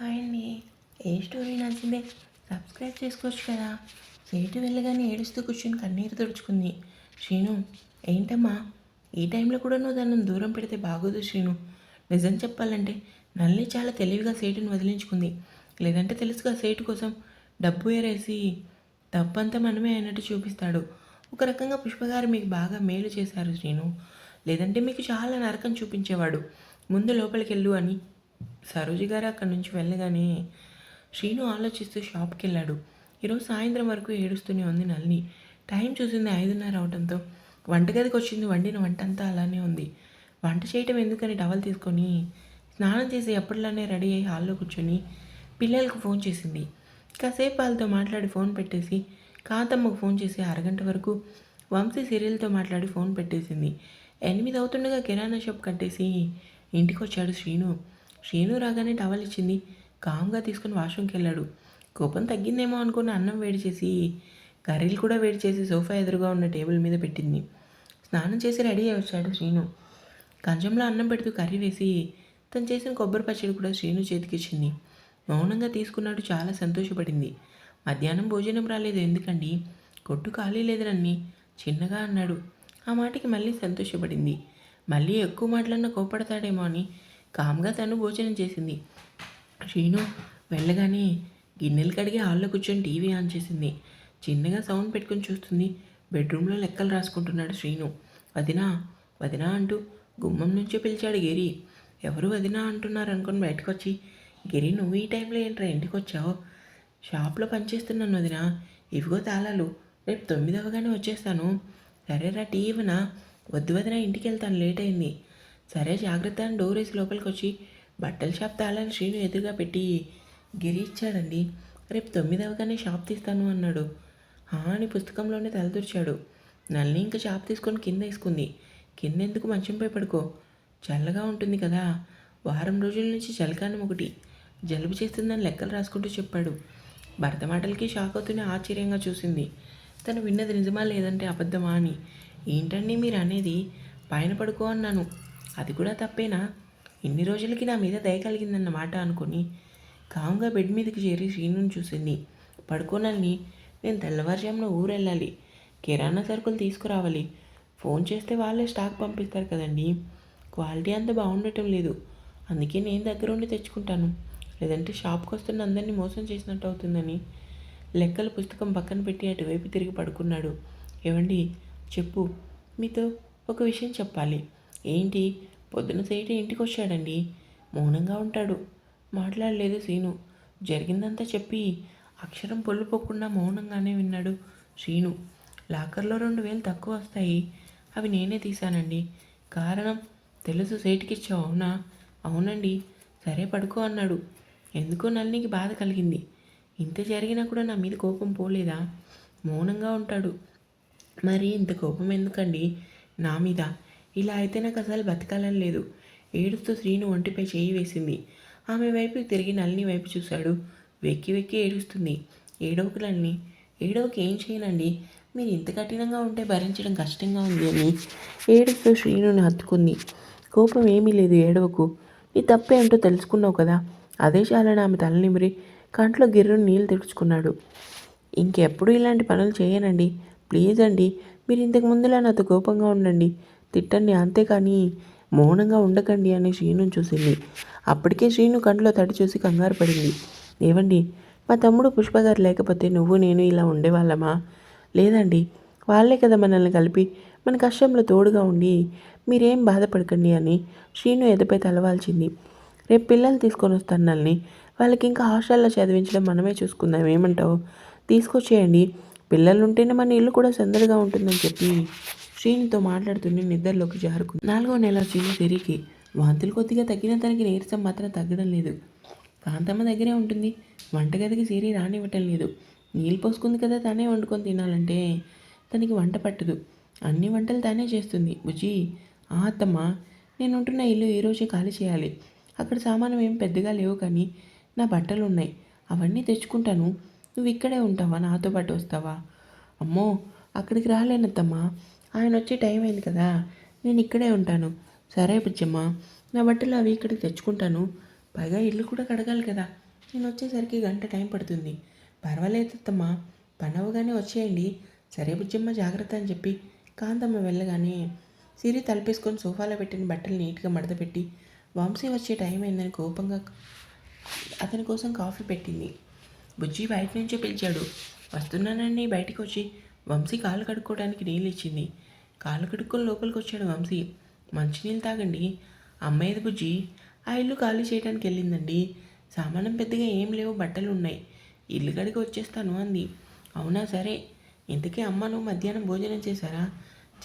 Hi అండి. ఏ story నచ్చిందే subscribe చేసుకోవచ్చు కదా. సేటు వెళ్ళగానే ఏడుస్తూ కూర్చొని కన్నీరు తుడుచుకుంది. శ్రీను ఏంటమ్మా? ఈ టైంలో కూడా నువ్వు దాన్ని దూరం పెడితే బాగోదు శ్రీను. నిజం చెప్పాలంటే నల్లి చాలా తెలివిగా సేటును వదిలించుకుంది. లేదంటే తెలుసుగా సేటు కోసం డబ్బు ఏరేసి తప్పంతా మనమే అయినట్టు చూపిస్తాడు. ఒక రకంగా పుష్పగారు మీకు బాగా మేలు చేశారు శ్రీను. లేదంటే మీకు చాలా నరకం చూపించేవాడు. ముందు లోపలికి వెళ్ళు అని సరోజి గారు అక్కడి నుంచి వెళ్ళగానే శ్రీను ఆలోచిస్తూ షాప్కి వెళ్ళాడు ఈరోజు సాయంత్రం వరకు ఏడుస్తూనే ఉంది నల్లి టైం చూసింది ఐదున్నర అవడంతో వంటగదికి వచ్చింది వండిన వంట అంతా అలానే ఉంది. వంట చేయటం ఎందుకని టవల్ తీసుకొని స్నానం చేసి ఎప్పటిలానే రెడీ అయ్యి హాల్లో కూర్చొని పిల్లలకు ఫోన్ చేసింది. కాసేపు వాళ్ళతో మాట్లాడి ఫోన్ పెట్టేసి కాంతమ్మకు ఫోన్ చేసి అరగంట వరకు వంశీ సీరియల్తో మాట్లాడి ఫోన్ పెట్టేసింది. ఎనిమిది అవుతుండగా కిరాణా షాప్ కట్టేసి ఇంటికి వచ్చాడు శ్రీను. శ్రీను రాగానే టవల్ ఇచ్చింది. కామ్గా తీసుకుని వాష్రూమ్కి వెళ్ళాడు. కోపం తగ్గిందేమో అనుకుని అన్నం వేడి చేసి కర్రీలు కూడా వేడి చేసి సోఫా ఎదురుగా ఉన్న టేబుల్ మీద పెట్టింది. స్నానం చేసి రెడీ అయి వచ్చాడు శ్రీను. కంచంలో అన్నం పెడుతూ కర్రీ వేసి తను చేసిన కొబ్బరి పచ్చడి కూడా శ్రీను చేతికిచ్చింది మౌనంగా తీసుకున్నాడు చాలా సంతోషపడింది. మధ్యాహ్నం భోజనం రాలేదు ఎందుకండి? కొట్టు ఖాళీ లేదనని చిన్నగా అన్నాడు. ఆ మాటకి మళ్ళీ సంతోషపడింది. మళ్ళీ ఎక్కువ మాటలన్నా కోపడతాడేమో అని కామ్గా తను భోజనం చేసింది. శ్రీను వెళ్ళగానే గిన్నెలు కడిగి హాల్లో కూర్చొని టీవీ ఆన్ చేసింది. చిన్నగా సౌండ్ పెట్టుకొని చూస్తుంది. బెడ్రూమ్లో లెక్కలు రాసుకుంటున్నాడు శ్రీను. వదినా వదినా అంటూ గుమ్మం నుంచే పిలిచాడు గిరి. ఎవరు వదినా అంటున్నారు అనుకుని బయటకు వచ్చి గిరి నువ్వు ఈ టైంలో ఏంట్రా ఇంటికి వచ్చావు షాప్లో పనిచేస్తున్నాను వదినా. ఇవిగో తాళాలు. రేపు తొమ్మిది అవగానే వచ్చేస్తాను. సరేరా టీ ఇవ్వనా? వద్దు వదిన ఇంటికి వెళ్తాను లేట్ అయింది. సరే జాగ్రత్త అని డోర్ వేసి లోపలికి వచ్చి బట్టల షాప్ తాళాన్ని శ్రీను ఎదురుగా పెట్టి గిరి ఇచ్చాడండి. రేపు తొమ్మిది అవగానే షాప్ తీస్తాను అన్నాడు. "ఆ" అని పుస్తకంలోనే తలదూర్చాడు నల్ని ఇంకా షాప్ తీసుకొని కింద వేసుకుంది. కింద ఎందుకు మంచంపై పడుకో? చల్లగా ఉంటుంది కదా. వారం రోజుల నుంచి చలికాలం ఒకటి. జలుబు చేస్తుందని లెక్కలు రాసుకుంటూ చెప్పాడు. భర్త మాటలకి షాక్ అవుతూనే ఆశ్చర్యంగా చూసింది. తను విన్నది నిజమా లేదంటే అబద్ధమా అని. ఏంటండి మీరు అనేది పైన పడుకో అన్నాను. అది కూడా తప్పేనా? ఇన్ని రోజులకి నా మీద దయ కలిగిందన్నమాట అనుకుని కామ్గా బెడ్ మీదకి చేరి శ్రీనుని చూసింది. పడుకోనల్ని నేను తెల్లవారుజామున ఊరు వెళ్ళాలి కిరాణా సరుకులు తీసుకురావాలి. ఫోన్ చేస్తే వాళ్ళే స్టాక్ పంపిస్తారు కదండి. క్వాలిటీ అంత బాగుండటం లేదు. అందుకే నేను దగ్గరుండి తెచ్చుకుంటాను. లేదంటే షాప్కి వస్తున్న అందరినీ మోసం చేసినట్టు అవుతుందని లెక్కల పుస్తకం పక్కన పెట్టి అటువైపు తిరిగి పడుకున్నాడు. ఏవండి? చెప్పు. మీతో ఒక విషయం చెప్పాలి. ఏంటి? పొద్దున సేటు ఇంటికి వచ్చాడండి మౌనంగా ఉంటాడు. మాట్లాడలేదు సీను. జరిగిందంతా చెప్పి అక్షరం పొల్లుపోకుండా మౌనంగానే విన్నాడు శ్రీను. లాకర్లో రెండు వేలు తక్కువ వస్తాయి. అవి నేనే తీశానండి. కారణం? తెలుసు సేటుకిచ్చావు అవునా? అవునండి. సరే పడుకో అన్నాడు. ఎందుకో నల్లికి బాధ కలిగింది. ఇంత జరిగినా కూడా నా మీద కోపం పోలేదా? మౌనంగా ఉంటాడు. మరి ఇంత కోపం ఎందుకండి? నా మీద. ఇలా అయితే నాకు అసలు బతకాలని లేదు. ఏడుస్తూ శ్రీను ఒంటిపై చేయి వేసింది. ఆమె వైపు తిరిగి నల్ని వైపు చూశాడు. వెక్కి వెక్కి ఏడుస్తుంది. ఏడవకులన్నీ ఏడవకి ఏం చేయనండి? మీరు ఇంత కఠినంగా ఉంటే భరించడం కష్టంగా ఉంది అని ఏడుస్తూ శ్రీనుని హత్తుకుంది. కోపం ఏమీ లేదు ఏడవకు. నీ తప్పే తెలుసుకున్నావు కదా. అదే చాలని ఆమె తలనిమిరి కంట్లో గిర్రుని నీళ్ళు తెచ్చుకున్నాడు ఇంకెప్పుడు ఇలాంటి పనులు చేయనండి? ప్లీజ్ అండి. మీరు ఇంతకు ముందులా నాతో కోపంగా ఉండండి. తిట్టండి అంతేకాని మౌనంగా ఉండకండి అని శ్రీను చూసింది. అప్పటికే శ్రీను కంట్లో తడి చూసి కంగారు పడింది. ఏవండి మా తమ్ముడు పుష్పగారు లేకపోతే నువ్వు నేను ఇలా ఉండేవాళ్ళమా? లేదండి వాళ్ళే కదా మనల్ని కలిపి మన కష్టంలో తోడుగా ఉండి మీరేం బాధపడకండి అని శ్రీను ఎదపై తలవాల్చింది. రేపు పిల్లలు తీసుకొని వస్తాను నల్ని వాళ్ళకి ఇంకా హాస్టల్లో చదివించడం మనమే చూసుకుందాం. ఏమంటావు? తీసుకొచ్చేయండి. పిల్లలు ఉంటేనే మన ఇల్లు కూడా సందడిగా ఉంటుందని చెప్పి శ్రీనితో మాట్లాడుతూనే నిద్రలోకి జారుకుంది. నాలుగో నెల శ్రీని తిరిగి వాంతులు కొద్దిగా తగ్గిన తనకి నీరసం మాత్రం తగ్గడం లేదు. కాంతమ్మ దగ్గరే ఉంటుంది. వంటగదికి సిరి రానివ్వటం లేదు. నీళ్ళు పోసుకుంది కదా తానే వండుకొని తినాలంటే తనకి వంట పట్టదు. అన్ని వంటలు తానే చేస్తుంది. బుజ్జి ఆ అత్తమ్మ నేను ఉంటున్న ఇల్లు ఈరోజే ఖాళీ చేయాలి. అక్కడ సామానం ఏం పెద్దగా లేవు కానీ నా బట్టలు ఉన్నాయి అవన్నీ తెచ్చుకుంటాను. నువ్వు ఇక్కడే ఉంటావా? నాతో పాటు వస్తావా? అమ్మో అక్కడికి రాలేనత్తమ్మా. ఆయన వచ్చే టైం అయింది కదా నేను ఇక్కడే ఉంటాను. సరే బుజ్జమ్మ నా బట్టలు అవి ఇక్కడికి తెచ్చుకుంటాను. పైగా ఇల్లు కూడా కడగాలి కదా నేను వచ్చేసరికి గంట టైం పడుతుంది. పర్వాలేదు అత్తమ్మ పనవగానే వచ్చేయండి. సరే బుజ్జమ్మ జాగ్రత్త అని చెప్పి కాంతమ్మ వెళ్ళగానే సిరి తలపేసుకొని సోఫాలో పెట్టిన బట్టలు నీట్గా మడతపెట్టి వంశీ వచ్చే టైం అయిందని కోపంగా అతని కోసం కాఫీ పెట్టింది. బుజ్జి బయట నుంచే పిలిచాడు. వస్తున్నానని బయటికి వచ్చి వంశీ కాళ్ళు కడుక్కోవడానికి నీళ్ళు ఇచ్చింది. కాళ్ళు కడుక్కొని లోపలికి వచ్చాడు వంశీ. మంచినీళ్ళు తాగండి. అమ్మాయిది బుజ్జి. ఆ ఇల్లు ఖాళీ చేయడానికి వెళ్ళిందండి. సామానం పెద్దగా ఏం లేవు బట్టలు ఉన్నాయి. ఇల్లు కడిగి వచ్చేస్తాను అంది. అవునా సరే. ఇంతకీ అమ్మ నువ్వు మధ్యాహ్నం భోజనం చేశారా?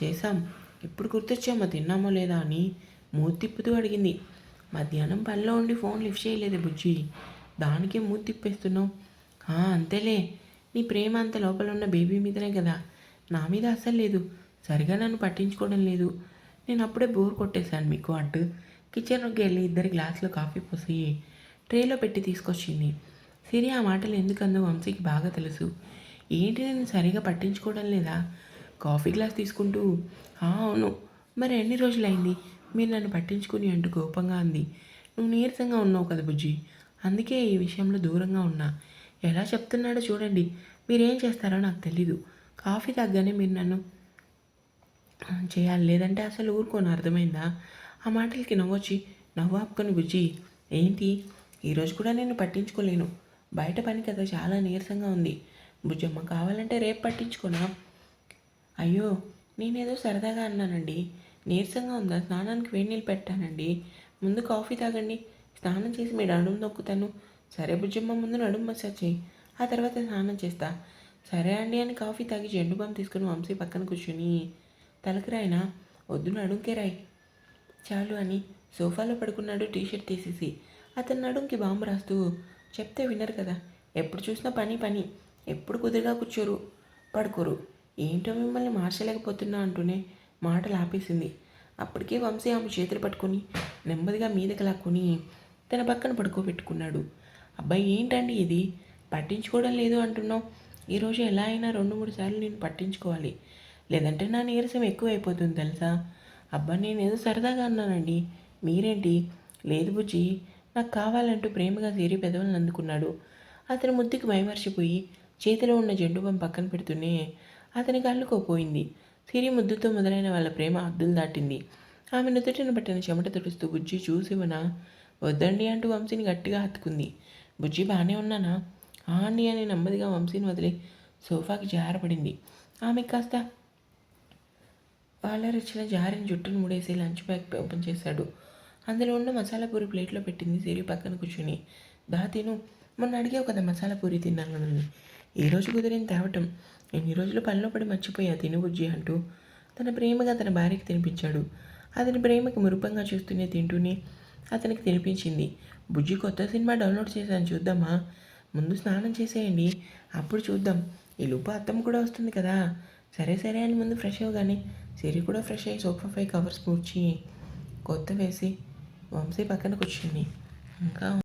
చేశాం. ఇప్పుడు గుర్తొచ్చామో తిన్నామో లేదా అని మూతి తిప్పుతూ అడిగింది. మధ్యాహ్నం పనిలో ఉండి ఫోన్ లిఫ్ట్ చేయలేదు బుజ్జి. దానికే మూతి తిప్పేస్తున్నావు. అంతేలే. నీ ప్రేమ అంత లోపల ఉన్న బేబీ మీదనే కదా? నా మీద అస్సలు లేదు. సరిగా నన్ను పట్టించుకోవడం లేదు. నేను అప్పుడే బోర్ కొట్టేశాను మీకు అంటూ కిచెన్లోకి వెళ్ళి ఇద్దరి గ్లాసులో కాఫీ పోసి ట్రేలో పెట్టి తీసుకొచ్చింది. సిరి ఆ మాటలు ఎందుకందో వంశీకి బాగా తెలుసు. ఏంటి నేను సరిగా పట్టించుకోవడం లేదా? కాఫీ గ్లాస్ తీసుకుంటూ అవును. మరి ఎన్ని రోజులైంది? మీరు నన్ను పట్టించుకుని అంటూ కోపంగా అంది. నువ్వు నీరసంగా ఉన్నావు కదా బుజ్జి. అందుకే ఈ విషయంలో దూరంగా ఉన్నా. ఎలా చెప్తున్నాడో చూడండి. మీరేం చేస్తారో నాకు తెలీదు. కాఫీ తగ్గనే మీరు నన్ను చేయాలి. లేదంటే అసలు ఊరుకోను. అర్థమైందా? ఆ మాటలకి నవ్వొచ్చి నవ్వు ఆపుకొని బుజ్జి ఏంటి? ఈరోజు కూడా నేను పట్టించుకోలేను. బయట పని కదా చాలా నీరసంగా ఉంది. బుజ్జమ్మ కావాలంటే రేపు పట్టించుకోనా? అయ్యో నేనేదో సరదాగా అన్నానండి. నీరసంగా ఉందా? స్నానానికి వేడి నీళ్ళు పెట్టానండి. ముందు కాఫీ తాగండి. స్నానం చేసి మీ అడుగు నొక్కుతాను. సరే బుజ్జమ్మ ముందు నడుము మసాజ్ చేయి. ఆ తర్వాత స్నానం చేస్తా. సరే అండి అని కాఫీ తాగి జెండు బామ్ తీసుకుని వంశీ పక్కన కూర్చుని తలకి రాయినా వద్దు నడుంకే రాయి. చాలు అని సోఫాలో పడుకున్నాడు టీషర్ట్ తీసేసి. అతని నడుంకి బాంబు రాస్తూ చెప్తే వినరు కదా. ఎప్పుడు చూసినా పని పని. ఎప్పుడు కుదురుగా కూర్చోరు పడుకోరు. ఏంటో మిమ్మల్ని మార్చలేకపోతున్నా అంటూనే మాటలు ఆపేసింది అప్పటికే వంశీ ఆమె చేతులు పట్టుకొని నెమ్మదిగా మీదకి లాక్కొని తన పక్కన పడుకోబెట్టుకున్నాడు. అబ్బాయి ఏంటండి ఇది? పట్టించుకోవడం లేదు అంటున్నావు. ఈరోజు ఎలా అయినా రెండు మూడు సార్లు నేను పట్టించుకోవాలి. లేదంటే నా నీరసం ఎక్కువ అయిపోతుంది తెలుసా? అబ్బా నేను ఏదో సరదాగా అన్నానండి. మీరేంటి? లేదు బుజ్జి నాకు కావాలంటూ ప్రేమగా తీరి పెదవులను అందుకున్నాడు. అతని ముద్దుకి మైమర్చిపోయి చేతిలో ఉన్న జెండుబం పక్కన పెడుతూనే అతని కళ్ళుకోపోయింది సిరి ముద్దుతో మొదలైన వాళ్ళ ప్రేమ అద్దులు దాటింది. ఆమె నుదుటిన పట్టిన చెమట తుడుస్తూ బుజ్జి చూసివనా వద్దండి అంటూ వంశీని గట్టిగా హత్తుకుంది. బుజ్జి బాగానే ఉన్నానా? ఆండి అని నెమ్మదిగా వంశీని వదిలి సోఫాకి జారపడింది. ఆమె కాస్త వాళ్ళరిచ్చిన జారిన జుట్టును ముడేసి లంచ్ బ్యాగ్ ఓపెన్ చేశాడు. అందులో ఉన్న మసాలా పూరి ప్లేట్లో పెట్టింది సిరి పక్కన కూర్చుని. దా తిను. మొన్న అడిగావు కదా మసాలా పూరి తిన్నాను ఈరోజు కుదిరిన తేవటం. ఎన్ని రోజులు పనిలో పడి మర్చిపోయా తిను బుజ్జి అంటూ. తన ప్రేమగా తన భార్యకి తినిపించాడు. అతని ప్రేమకి మురుపంగా చూస్తూనే తింటూనే అతనికి తినిపించింది. బుజ్జి కొత్త సినిమా డౌన్లోడ్ చేశాను చూద్దామా? ముందు స్నానం చేసేయండి. అప్పుడు చూద్దాం. ఈ లోపు అత్తమ్మ కూడా వస్తుంది కదా. సరే సరే అని ముందు ఫ్రెష్ అవ్వగానే సిరి కూడా ఫ్రెష్ అయ్యి సోఫా ఫైవ్ కవర్స్ పూడ్చి కొత్త వేసి వంశీ పక్కన కూర్చుంది. ఇంకా